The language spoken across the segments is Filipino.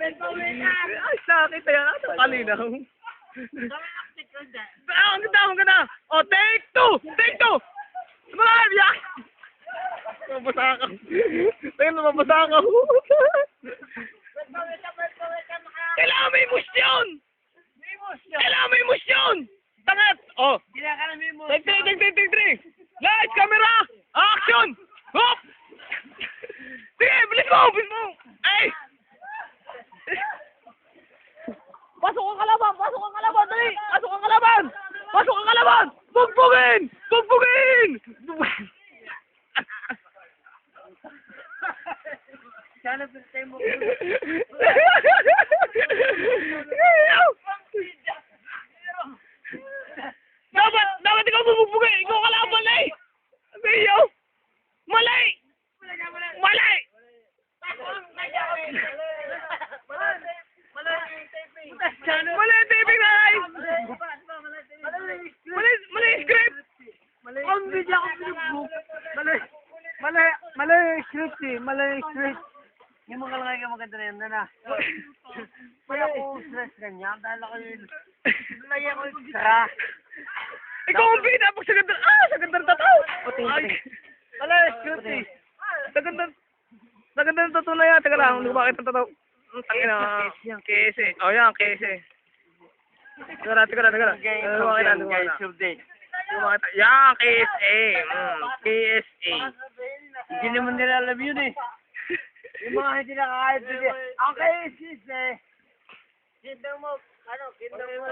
Ay, sakit yan. Ano kalinaw? Ah, ang ganda, ang ganda. Oh, take two! Take two! Mga yak! Mabasa ka. Tingnan, mabasa ka. Kailangan may emosyon! Kailangan may emosyon! Tangat! Oh! Take three, take three, take three! Lights, camera! Action! Hop! Sige, bilis mo! Bilis mo! Ay! Pasok ang kalaban! Pasok ang kalaban! Dali! Pasok ang kalaban! Pasok ang kalaban! Bugbugin! Bugbugin! Sana first mo. dapat, dapat ikaw bubugbugin! Ikaw kalaban eh! Mayo! Malay! Malay! Malay ang taping na ay! Malay, malay ang script! Ang video ko pinugbook. Mali. Mali. Mali yung script eh. Mali yung script. Yung mga kalangay ka maganda na yan na na. Mali ako stress ganyan dahil ako yun. Ako yung sira. Ikaw ang bida pag sa ganda, ah, sa ganda ng tataw! Ay. Mali yung script eh. Sa ganda, sa ganda ng tataw na yan. Teka lang, hindi ko makita ng tataw. Ang tangina. Kese. Oh, yan, kese. Teka lang, teka lang, teka lang. Hindi ko makita, makita. Yan, KSA. Mm, KSA. Hindi naman nila alam yun eh. Yung mga hindi nakakayat din eh. Okay, sis eh. Kingdom mo, ano, kingdom mo.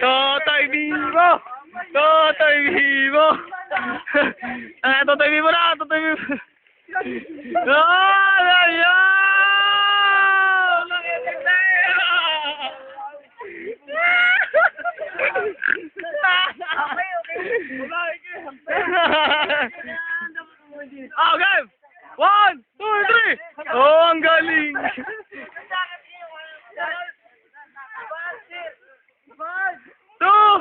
Totoy Vivo! Totoy Vivo! Ah, Totoy Vivo na! Totoy Vivo! Ah, ayan! Nakitig na Okay, okay. Okay! One, two, three! Oh, ang galing! Two,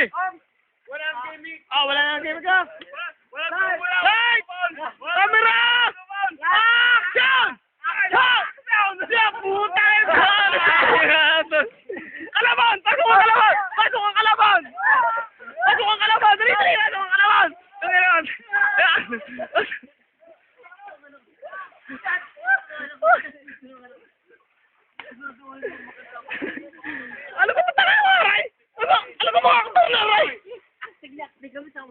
three! Ah, wala na ang gaming ka? Light! Camera! Action! Shot! Siya, puta ina! Kalaban! Pasok ang kalaban! Pasok ang kalaban! Pasok ang kalaban! Dali, dali! Pasok ang kalaban! Dali, dali! Ayan. Ano ba talaga mo, Ray? Ano? Ano ba mga aktor na, Ray? Di kami sa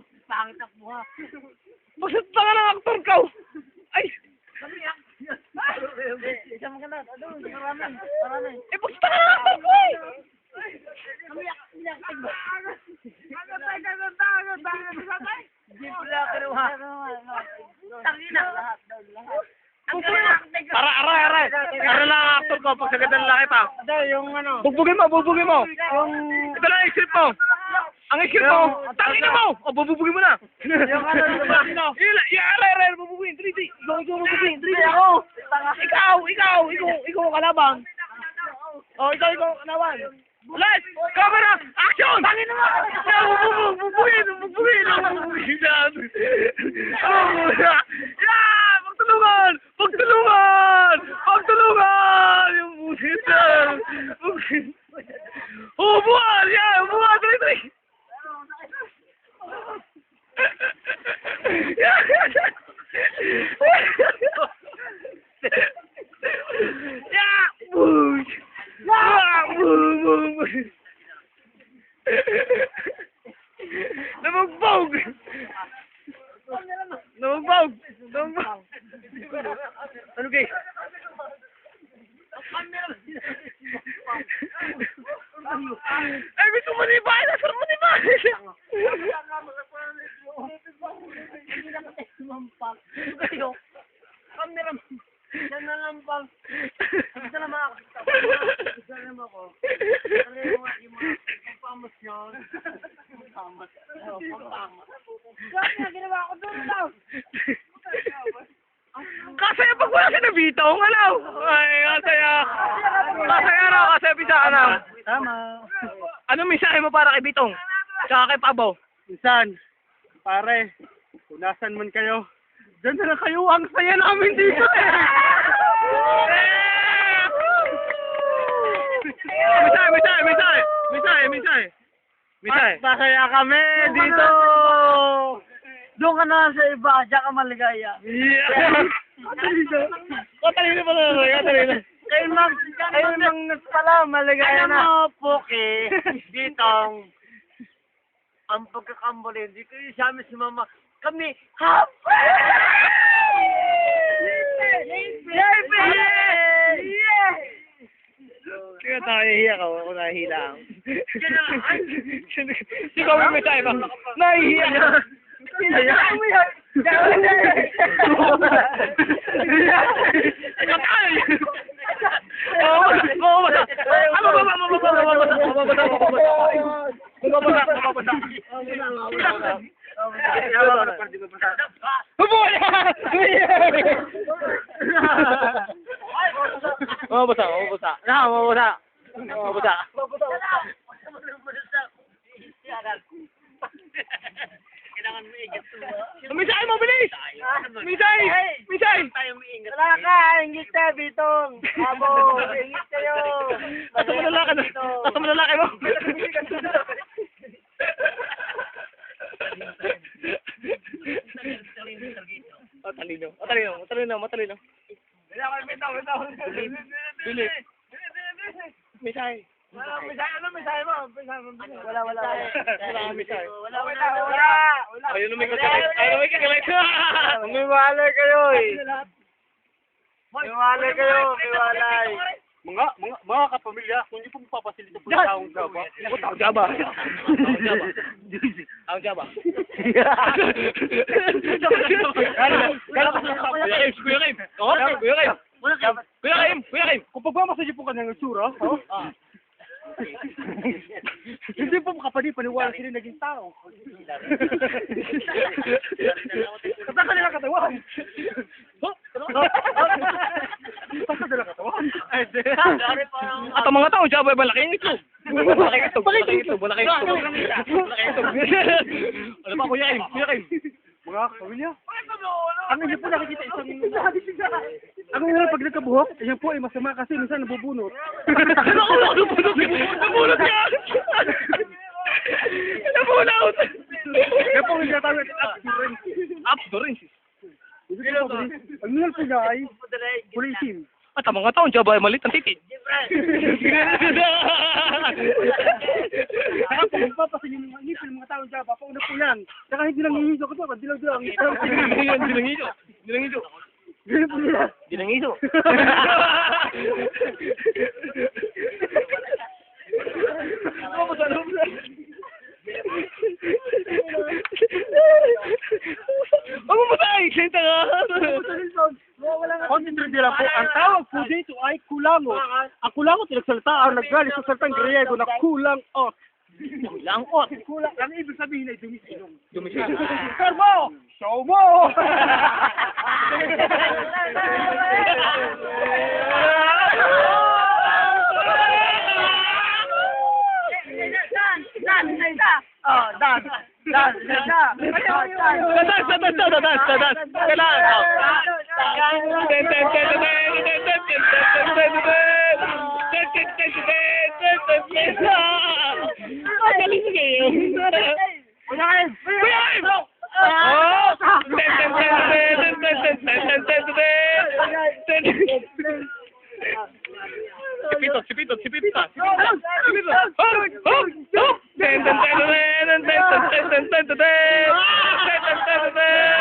mukha. Bakit tanga ng aktor ka? Ay! Isa mo ka na. Ano, marami. Marami. Eh, bakit tanga ng aktor ko eh? Kami yak, yak, tigba. Ano tayo, ano tayo, ano tayo, ano tayo? Hindi pala ka nawa. Tangina. Lahat daw, lahat. Ara, ara, ara. Ara lang ang aktor ko pag sa ganda ng laki pa. Ito, yung ano. Bugbugin mo, bugbugin mo. Yung... Ito lang yung script mo. Ang script mo. Tangin mo. O, bubugin mo na. Yung ano, yung- Ila, ya, ara, ara, bubugin. Three, three. Ikaw, ikaw, bubugin. Three, Hindi three. ako. Tanga. Ikaw, ikaw, ikaw, ikaw ang kalabang. Oh, ikaw, ikaw, kalaban. Light, camera, action! Tangin mo! Bubugin, bubugin, bubugin na. Yeah! Magtulungan! Magtulungan! Magtulungan! Yung busit na. Oh, buwan! Yeah, buwan! Ay, may tumanibay! Nasaan manibay? Camera mo. Yan na lang pang. Isa na mga Isa na ako. Ano yung mga yung mga pampamos yun? Pampamos. Oo, pampamos. Bakit na ginawa ko doon daw? Kasaya pag wala si Nabitong, alaw! Ay, kasaya. Kasaya raw, kasaya bisa ka na. Tama. Ano mensahe mo para kay Bitong? Tsaka kay Pabaw? Minsan, pare, kung nasan man kayo, dyan na lang kayo. Ang saya namin dito eh. Misay, misay, misay! Misay, misay! Misay! Masaya kami dito! Doon ka na sa iba, diyan ka maligaya. Yeah! Katalino pala na, katalino. Ayun, ma'am. Ayun, ma'am, pala. Maligaya Alam na. mo, Puki, ditong, ang pagkakambulin, dito yung sa amin si Mama, kami, happy! Kaya nahihiya ka, ako nahihiya ako. Si Kobe may tayo ba? Nahihiya ka! Nahihiya ka! Wala ka, ingit ka, Bitong. Abo, ingit kayo. Nasa mo lalaki na. Nasa mo lalaki mo. Oh, talino. Oh, talino. Matalino, matalino. Bilis. Misay. Wala, wala, wala. Wala kang misay. Wala, wala, wala. Ayun lumikot ka. Ayun lumikot ka. Umiwalay kayo eh. Hiwalay kayo, hiwalay. Mga, mga, mga kapamilya, kung hindi po mapapasili sa punta ang Java. O, taong Java. Taong Java. Taong Java. Kuya Kim, Kuya Kim. Oo, Kuya Kim. Kuya Kim, Kuya Kim. Kung pagmamasa po kanyang itsura, Hindi po makapani, paniwala sila naging tao. Kata nila katawan. At ang mga tao, jaba, malaking ito. Malaking ito, malaking ito, malaking ito. Malaking ito. Ano pa, Kuya Kim, Kuya Kim. Mga kapamilya, ang inyo po nakikita isang... Ang inyo pag nagkabuhok, ayan po ay masama kasi minsan nabubunot. Ano ko nakabunot? Nabunot ka! Nabunot! Kaya po hindi. Hindi po mabilis. Ang nil po niya ay pulisin. At ang mga taon, jaba, malit ang titit. Saka po, magpapasin yung mga ngipin, mga taong Java, pauna po yan. Saka hindi lang hihigo ko to, dilaw-dilaw. Hindi lang iso. Hindi lang iso. Ganyan po nila. Hindi lang iso. Ang mamatay! Senta ka! Concentrate nila po, ang tawag kulango. Ang kulango, tinagsalita ang naggaling sa salitang Griego na kulang ot. Lang ot! Kulang, ang ibig sabihin ay dumisilong. Dumisyon. Karmo! Show mo! Oh, dan. Dan, dan. Dadas, dadas, dadas, dadas, dadas. Kailangan. oh. Ten, ten, ten, ten, Chipito, chipito, chipita. Chipito. Hop, hop, hop.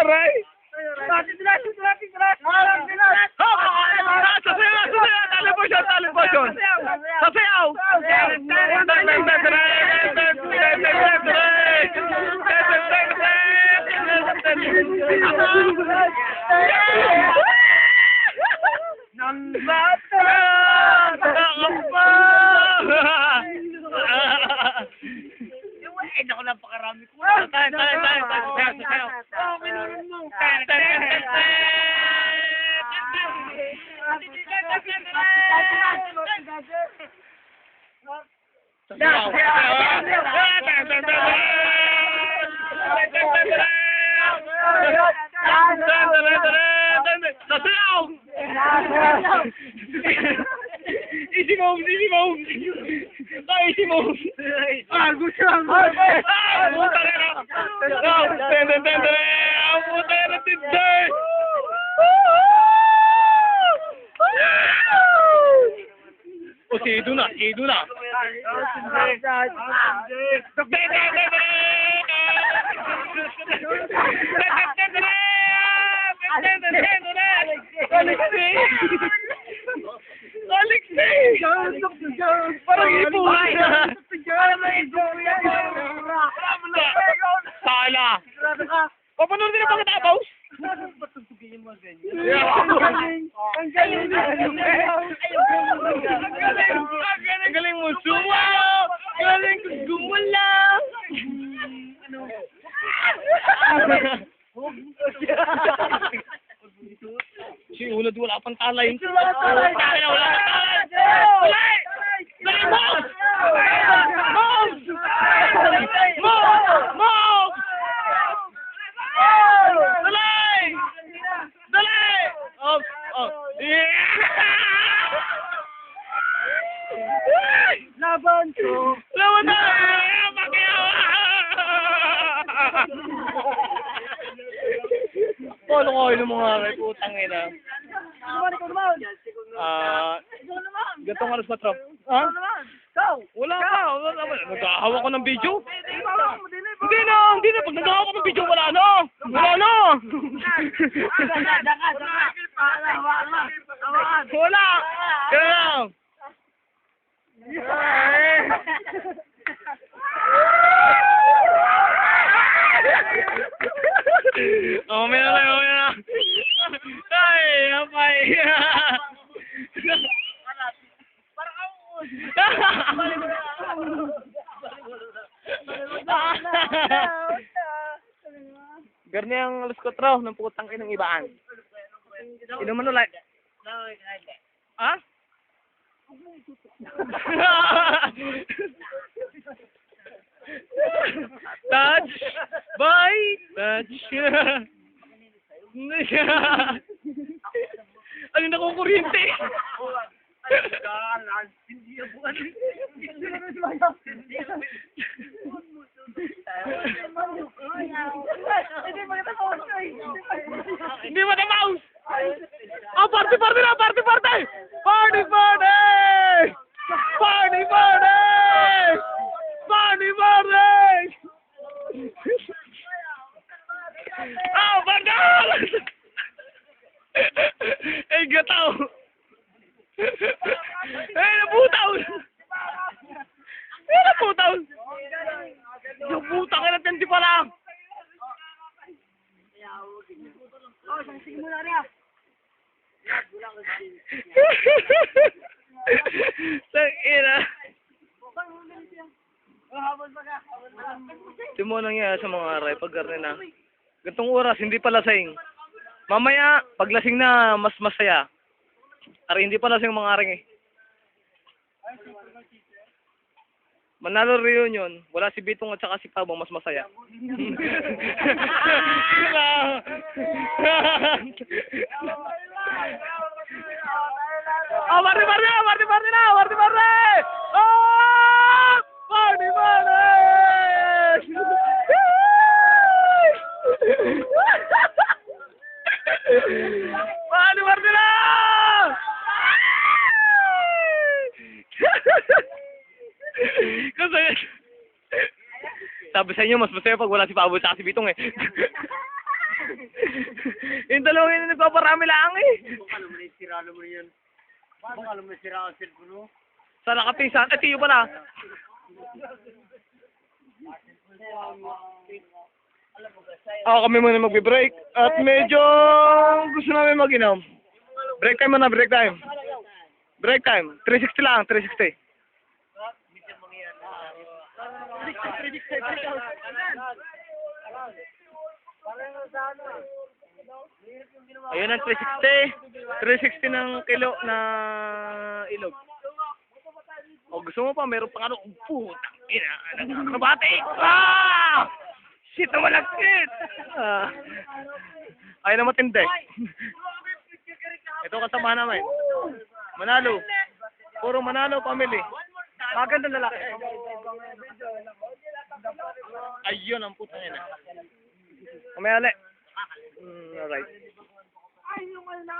Aray! None but Eh, ako lang pakarami ko. Tayo, tayo, tayo, tayo, tayo, tayo. Oh, minurun mo. Tayo, tayo, tayo, Easy moves, easy moves. Easy moves. Okay, you do not. You do not. Alexei! Parang ipon! Sala! Papanood din ang pagkatapos? Ang galing. Ang galing mo sumaw! Galing ko gumalaw! Si Unod wala pang talay. Wala talay! Wala wala talay! Talay! Talay mo! Moves! Moves! Moves! Talay! Talay! Oh, oh. Yeah! Laban ko. Lawan na! Pakiyawa! Paano ko yung mga rin? Putang ina. Ah, gatong alas 4. Ha? Wala pa, wala pa. Naghahawa ko ng video. Hindi na, hindi na. Pag naghahawa ko ng video, wala na. Wala na. Wala. Kaya lang. Oh, may na lang, may na. Ay, apay. Garni 4 ng putang inang ibaan. Inuman ulit. Ha? touch, bye, touch. ano na kung kuryente? Hindi mo na mouse! Ah, party, party na! Party, party! Party, party! Party, party! Party, party! Ah, bandal! Eh, gataw! Eh, nabutaw! Eh, nabutaw! Yung putang ina, tenti pa lang! Tangina. Ito mo nangyayari sa mga aray pag garne na. Gantong oras, hindi pa lasing. Mamaya, pag lasing na, mas masaya. Ari, hindi pa lasing mga aring eh. Manalo reunion, wala si Bitong at saka si Pabong, mas masaya. Oh, Marty Marty na! Marty Marty! Oh! Marty Marty! Marty Marty na! Kasi sabi sa inyo, mas masaya pag wala si Pabo at si Bitong eh. yung dalawang yun nagpaparami lang eh. Baka naman yung sira naman yan. Baka naman sira ang cellphone mo. Sa nakapinsan, eh, tiyo pala. Ako kami muna magbe-break. At medyo gusto namin mag-inom. Break time muna, break time. Break time. 360 lang, 360. Ayun ang 360. 360 ng kilo na ilog. O gusto mo pa, meron pa ano, putang ina, acrobatic! Ah! Shit na malagkit! Ah. Ay na matindi. Ito kasama namin. Manalo. Puro Manalo family. Maganda lalaki. Ayun ang putang ina. Kamaya ulit. Mm, alright. Ay, yung ano na.